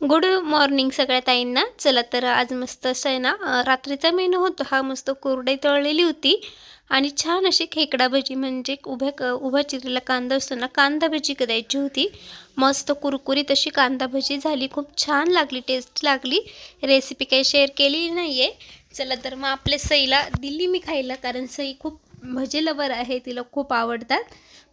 Good morning सगळ्या ताईंना. चला तर आज मस्त असं आहे ना रात्रीचा मेनू होतो. हा मस्त कोरडे तळलेली होती. आणि छान अशी खेकडा भजी म्हणजे उभ्या क उभा चिरलेला कांदा असतो ना कांदा भजी करायची होती. मस्त कुरकुरीत अशी कांदा भजी झाली. खूप छान लागली टेस्ट लागली. रेसिपी काही शेअर केली नाही आहे चला तर मग आपल्या सईला दिली मी खायला कारण सई खूप म्हणजे भजे लवर आहे तिला खूप आवडतात.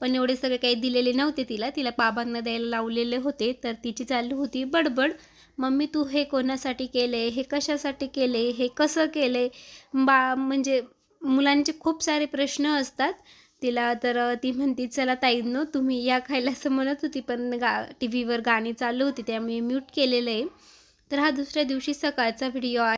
पण एवढे सगळे काही दिलेले नव्हते तिला. तिला बाबांना द्यायला लावलेले होते तर तिची चालू होती बडबड. मम्मी तू हे कोणासाठी केले हे कशासाठी केले हे कसं केले बा म्हणजे मुलांचे खूप सारे प्रश्न असतात. तिला तर ती म्हणती चला ताईंनो तुम्ही या खायला असं म्हणत होती पण गा टी व्हीवर गाणी चालू होती त्यामुळे म्यूट केलेलं आहे. तर हा दुसऱ्या दिवशी सकाळचा व्हिडिओ आहे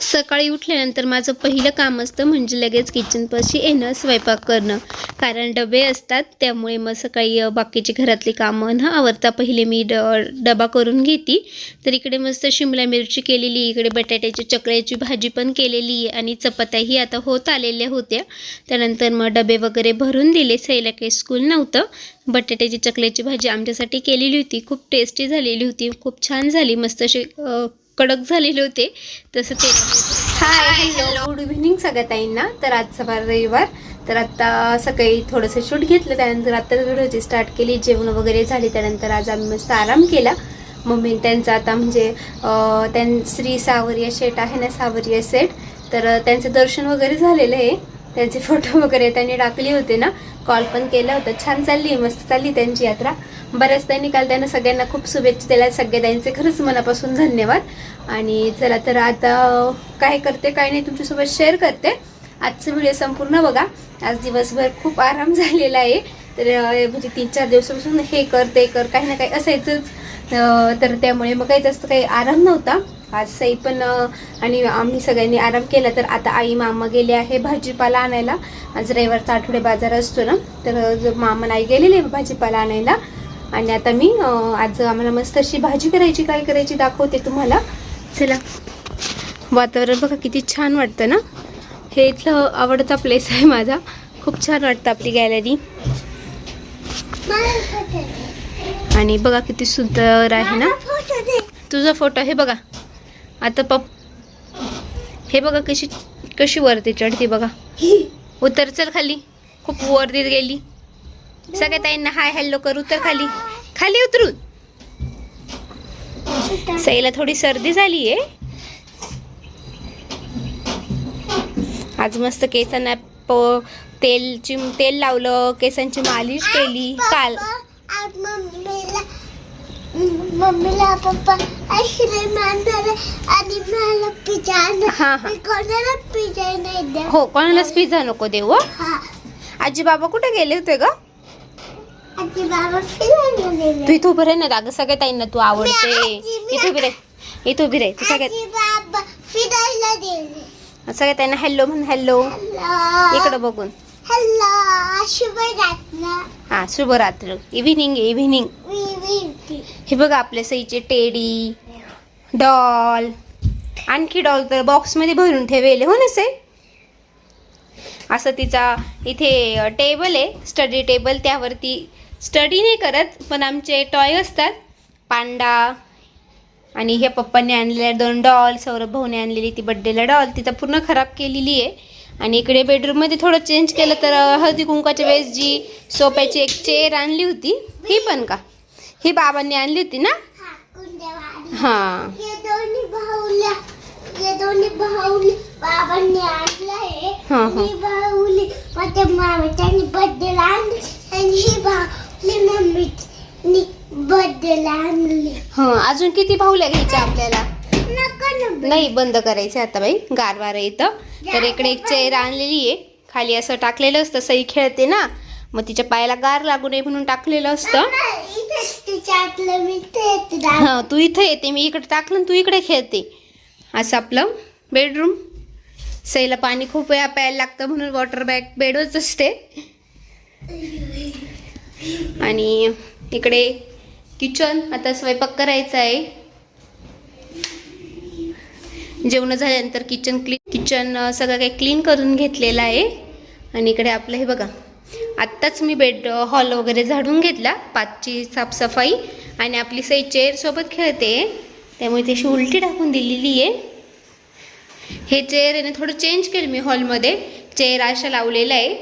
सकाळी उठल्यानंतर माझं पहिलं काम असतं म्हणजे लगेच किचनपाशी येणं स्वयंपाक करणं. कारण डबे असतात त्यामुळे मग सकाळी बाकीची घरातली कामं न आवरता पहिले मी ड डबा करून घेते. तर इकडे मस्त शिमला मिरची केलेली इकडे बटाट्याची चकळ्याची भाजी पण केलेली आणि चपात्याही आता होत आलेल्या होत्या. त्यानंतर मग डबे वगैरे भरून दिले. सैला काही स्कूल नव्हतं. बटाट्याची चकल्याची भाजी आमच्यासाठी केलेली होती. खूप टेस्टी झालेली होती. खूप छान झाली. मस्त अशी कडक झालेले होते तसं ते हाय हॅलो गुड इव्हिनिंग सगळ्या ताईंना तर आजचा बार रविवार. तर आता सकाळी थोडंसं शूट घेतलं त्यानंतर आत्ताच व्हिडिओची स्टार्ट केली जेवण वगैरे झाली त्यानंतर आज आम्ही मस्त आराम केला. मम्मी त्यांचा आता म्हणजे त्यां श्री सावरिया शेट आहे ना सावरिया सेट तर त्यांचं दर्शन वगैरे झालेलं आहे. त्यांचे फोटो वगैरे त्यांनी टाकले होते ना. कॉल पण केला होता. छान चालली मस्त चालली त्यांची यात्रा. बऱ्याच त्यांनी काल त्यांना सगळ्यांना खूप शुभेच्छा दिल्या. सगळ्या त्यांचे खरंच मनापासून धन्यवाद. आणि चला तर आता काय करते काय नाही तुमच्यासोबत शेअर करते. आजचं व्हिडिओ संपूर्ण बघा. आज दिवसभर खूप आराम झालेला आहे. तर म्हणजे तीन चार दिवसापासून हे कर ते कर काही ना काही असायचंच. तर त्यामुळे मग काही जास्त काही आराम नव्हता. आज सई पण आणि आम्ही सगळ्यांनी आराम केला तर आता आई मामा गेले आहे भाजीपाला आणायला. आज रविवारचा आठवडे बाजार असतो ना तर मामा आई गेलेले भाजीपाला आणायला. आणि आता मी आज आम्हाला मस्त अशी भाजी करायची काय करायची दाखवते तुम्हाला. चला. वातावरण बघा किती छान वाटतं ना. हे इथलं आवडता प्लेस आहे माझा. खूप छान वाटतं आपली गॅलरी आणि बघा किती सुंदर आहे ना. तुझा फोटो हे बघा. आता पप हे बघा कशी कशी वरती चढती बघा. उतर चल खाली. खूप वरती गेली. सगळ्या ताईंना हाय हॅलो करू तर खाली. खाली उतरून. सईला थोडी सर्दी झाली आहे. आज मस्त केसांना प- तेलची तेल लावलं केसांची मालिश केली. काल मम्मीला पप्पा आईस्क्रीम आणणार आणि मला पिझ्झा हा, हा. मी कोणाला पिझ्झा नाही द्या हो कोणालाच पिझ्झा नको देऊ हं? हा. आजी बाबा कुठे गेले होते ग? आजी बाबा फिरायला तू गेले इथं उभं राह ना अगं सगळ्या ताईंना तू आवडते. आजी, मी इथं उभी राह इथं उभी राह तू सगळ्यात आजी बाबा फिरायला गेले. सगळ्या ताईंना हॅलो म्हण हॅलो हॅलो इकडं बघून. हॅलो शुभरात्र. हा शुभरात्र. इव्हिनिंग इव्हिनिंग मी हे बघा आपल्या सईचे टेडी डॉल. आणखी डॉल तर बॉक्समध्ये भरून ठेवेले हो ना सई? असं तिचा इथे टेबल आहे स्टडी टेबल त्यावरती स्टडी नाही करत पण आमचे टॉय असतात. पांडा आणि ह्या पप्पांनी आणलेल्या दोन डॉल सौरभ भाऊने आणलेली ती बड्डेला डॉल तिचा पूर्ण खराब केलेली आहे. आणि इकडे बेडरूममध्ये थोडं चेंज केलं तर हळदी कुंकाच्या वेळेस जी सोप्याची एक चेअर आणली होती ही पण का? ही बाबांनी आणली होती ना? हा हां. हा, हा. ही ही. हां अजून किती भाऊल्या घ्यायच्या आपल्याला? नाही बंद करायचं आता बाई गारवार येतं तर इकडे एक चेअर आणलेली आहे. खाली असं टाकलेलं असतं सई खेळते ना. मग तिच्या पायाला गार लागू नये म्हणून टाकलेलं असतं. टाकलं मी ते तू इथं येते मी इकडे टाकलं तू इकडे खेळते. असं आपलं बेडरूम सईला पाणी खूप वेळा प्यायला लागतं म्हणून वॉटर बॅग बेडवरच असते. आणि इकडे किचन आता स्वयंपाक करायचा आहे. जेवण झाल्यानंतर किचन क्लीन किचन सगळं काही क्लीन करून घेतलेलं आहे. आणि इकडे आपलं हे बघा. आत्ताच मी बेड हॉल वगैरे झाडून घेतला पाचची साफसफाई आणि आपली सई चेअरसोबत खेळते. त्यामुळे ती उलटी टाकून दिलेली आहे. हे चेअर आहे ना थोडं चेंज केलं मी हॉलमध्ये चेअर अशा लावलेला आहे.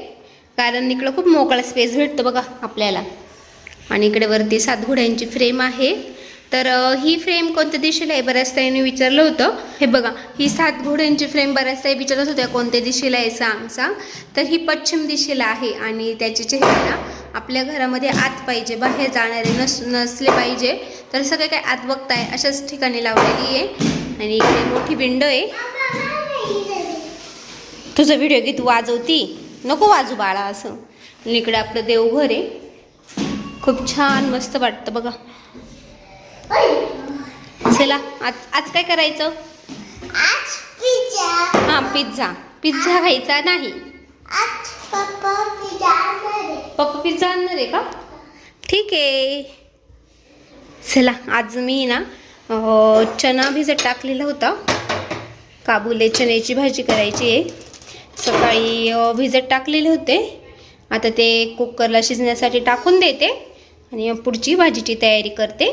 कारण इकडं खूप मोकळा स्पेस भेटतो बघा आपल्याला. आणि इकडे वरती सात घोड्यांची फ्रेम आहे. तर ही फ्रेम कोणत्या दिशेला आहे? बऱ्याच ताईंनी विचारलं होतं. हे बघा ही सात घोड्यांची फ्रेम बऱ्याच ताई विचारत होत्या कोणत्या दिशेला आहे सांग सांग तर ही पश्चिम दिशेला आहे आणि त्याचे चेहरा आपल्या घरामध्ये आत पाहिजे बाहेर जाणारे नस नसले पाहिजे. तर सगळे काय आत बघताय अशाच ठिकाणी लावलेली आहे. आणि इकडे मोठी विंडो आहे. तुझा व्हिडिओ गीत वाजवती? नको वाजू बाळा असं. आणि इकडे आपलं देवघर आहे. खूप छान मस्त वाटतं बघा. चला आज आज काय करायचं? आज पिझ्झा हां पिझ्झा पिझ्झा खायचा नाही. आज पप्पा पिझ्झा आणणार आहे. का? ठीक आहे. चला आज मी ना चना भिजत टाकलेला होता. काबुले चण्याची भाजी करायची आहे. सकाळी भिजत टाकलेले होते. आता ते कुकरला शिजण्यासाठी टाकून देते आणि पुढची भाजीची तयारी करते.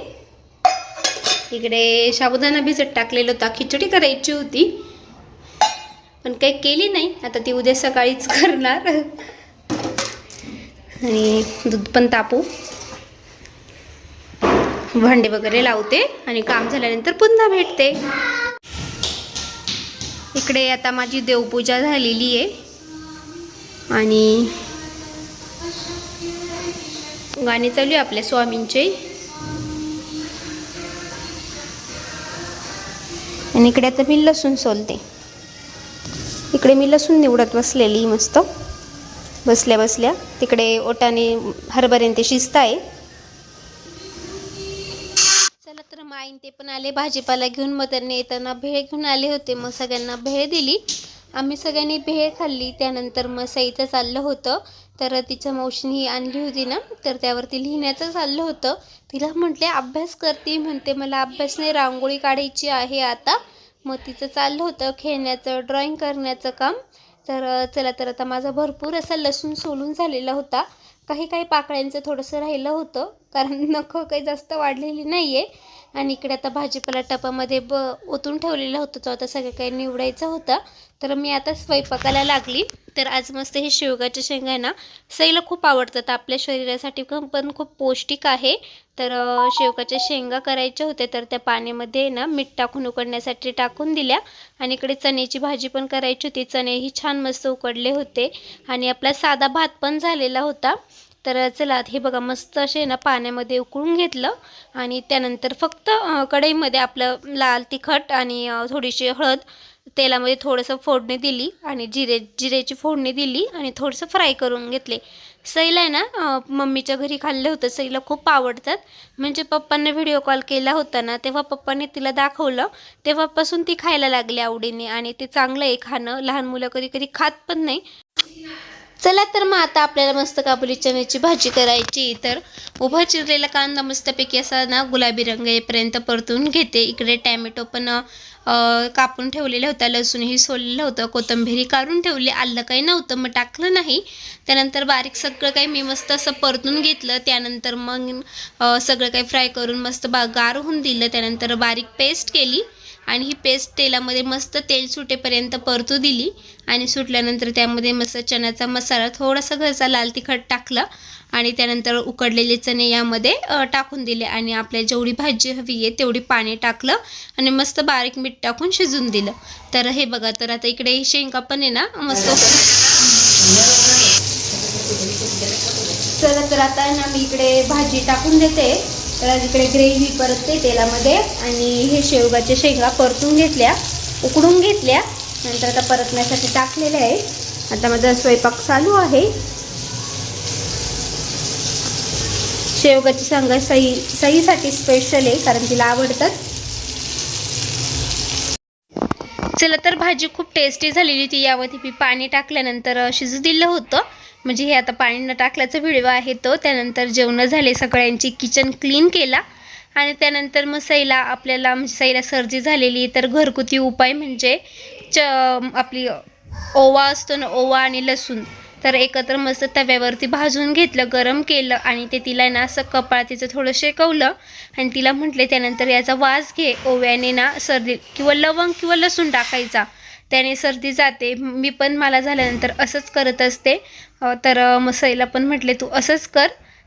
इकडे साबुदाणा भिजत टाकलेला होता. खिचडी करायची होती. पण काही केली नाही. आता ती उद्या सकाळीच करणार. आणि दूध पण तापू. भांडे वगैरे लावते आणि काम झाल्यानंतर पुन्हा भेटते. इकडे आता माझी देवपूजा झालेली आहे. आणि गाणी चालू आहे आपल्या स्वामींचे. आणि इकडे आता मी लसूण सोलते. इकडे मी लसूण निवडत बसलेली मस्त. बसल्या बसल्या तिकडे ओटाने हरभऱ्याने शिजत आहे. चला तर माईन ते पण आले भाजीपाला घेऊन. मग त्यांनी येताना भेळ घेऊन आले होते. मग सगळ्यांना भेळ दिली. आम्ही सगळ्यांनी भेळ खाल्ली. त्यानंतर मग सईचं चाललं होतं. तर तिच्या मावशीने आणली होती ना तर त्यावरती लिहिण्याचं चाललं होतं. तिला म्हटले अभ्यास करते म्हणते मला अभ्यास नाही रांगोळी काढायची आहे आता. मग तिचं चाललं होतं खेळण्याचं ड्रॉइंग करण्याचं काम. तर चला तर आता माझा भरपूर असा लसूण सोलून झालेला होता. काही काही पाकळ्यांचं थोडंसं राहिलं होतं कारण नखं काही जास्त वाढलेली नाही आहे आणि इकडे आता भाजीपाला टपामध्ये ब ओतून ठेवलेलं होतं तो आता सगळं काही निवडायचं होता. तर मी आता स्वयंपाकाला लागली. तर आज मस्त हे शेवगाच्या शेंगा आहे ना सईला खूप आवडतात. आपल्या शरीरासाठी पण पण खूप पौष्टिक आहे. तर शेवगाच्या शेंगा करायच्या होत्या. तर त्या पाण्यामध्ये ना मीठ टाकून उकडण्यासाठी टाकून दिल्या. आणि इकडे चण्याची भाजी पण करायची होती. चणेही छान मस्त उकडले होते. आणि आपला साधा भात पण झालेला होता. तर चला हे बघा मस्त असे ना पाण्यामध्ये उकळून घेतलं आणि त्यानंतर फक्त कढईमध्ये आपलं लाल तिखट आणि थोडीशी हळद तेलामध्ये थोडंसं फोडणी दिली आणि जिरे जिरेची फोडणी दिली आणि थोडंसं फ्राय करून घेतले. सईला आहे ना मम्मीच्या घरी खाल्लं होतं. सईला खूप आवडतात. म्हणजे पप्पांना व्हिडिओ कॉल केला होता ना तेव्हा पप्पाने तिला दाखवलं. तेव्हापासून ती खायला लागली आवडीने आणि ते चांगलं आहे खाणं. लहान मुलं कधी कधी खात पण नाही. चला तर मग आता आपल्याला मस्त काबुली चण्याची भाजी करायची. तर उभा चिरलेला कांदा मस्तपैकी असा ना गुलाबी रंग येईपर्यंत परतून घेते. इकडे टॅमॅटो पण कापून ठेवलेला होता. लसूणही सोललेलं होतं. कोथंबिरी काढून ठेवली. आलं काही नव्हतं मग टाकलं नाही. त्यानंतर बारीक सगळं काही मी मस्त असं परतून घेतलं. त्यानंतर मग सगळं काही फ्राय करून मस्त बा गार होऊन दिलं. त्यानंतर बारीक पेस्ट केली. आणि ही पेस्ट तेलामध्ये मस्त तेल सुटेपर्यंत परतू दिली. आणि सुटल्यानंतर त्यामध्ये मस्त चण्याचा मसाला थोडासा घरचा लाल तिखट टाकला. आणि त्यानंतर उकडलेले चणे यामध्ये टाकून दिले. आणि आपल्याला जेवढी भाजी हवी आहे तेवढी पाणी टाकलं. आणि मस्त बारीक मीठ टाकून शिजून दिलं. तर हे बघा तर आता इकडे शेंगा पण आहे ना मस्त. चला तर आता ना मी इकडे भाजी टाकून देते. तर इकडे ग्रेव्ही परतते तेलामध्ये आणि हे शेवगाच्या शेंगा परतून घेतल्या उकडून घेतल्या. नंतर आता परतण्यासाठी टाकलेल्या आहे आता माझा स्वयंपाक चालू आहे. शेवगाची शेंगा सई सईसाठी स्पेशल आहे कारण तिला आवडतात. चला तर भाजी खूप टेस्टी झालेली होती. यामध्ये मी पाणी टाकल्यानंतर शिजू दिलं होतं. म्हणजे हे आता पाणी न टाकल्याचा व्हिडिओ आहे तो. त्यानंतर जेवणं झाले सगळ्यांची किचन क्लीन केला. आणि त्यानंतर मग सैला आपल्याला म्हणजे सैला सर्दी झालेली तर घरगुती उपाय म्हणजे च आपली ओवा असतो ना ओवा आणि लसूण. तर एकत्र मस्त तव्यावरती भाजून घेतलं गरम केलं आणि ते तिला ना असं कपाळ तिचं थोडं शेकवलं. आणि तिला म्हटले त्यानंतर याचा वास घे ओव्याने ना सर्दी किंवा लवंग किंवा लसूण टाकायचा. त्याने सर्दी जाते. मी पण मला झाल्यानंतर असंच करत असते. तर मग सईला पण म्हटले तू असंच कर.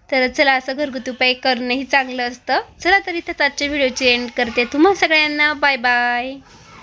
तर चला असं घरगुती उपाय करणंही चांगलं असतं. चला तर इथं आजच्या व्हिडिओची एंड करते. तुम्हा सगळ्यांना बाय बाय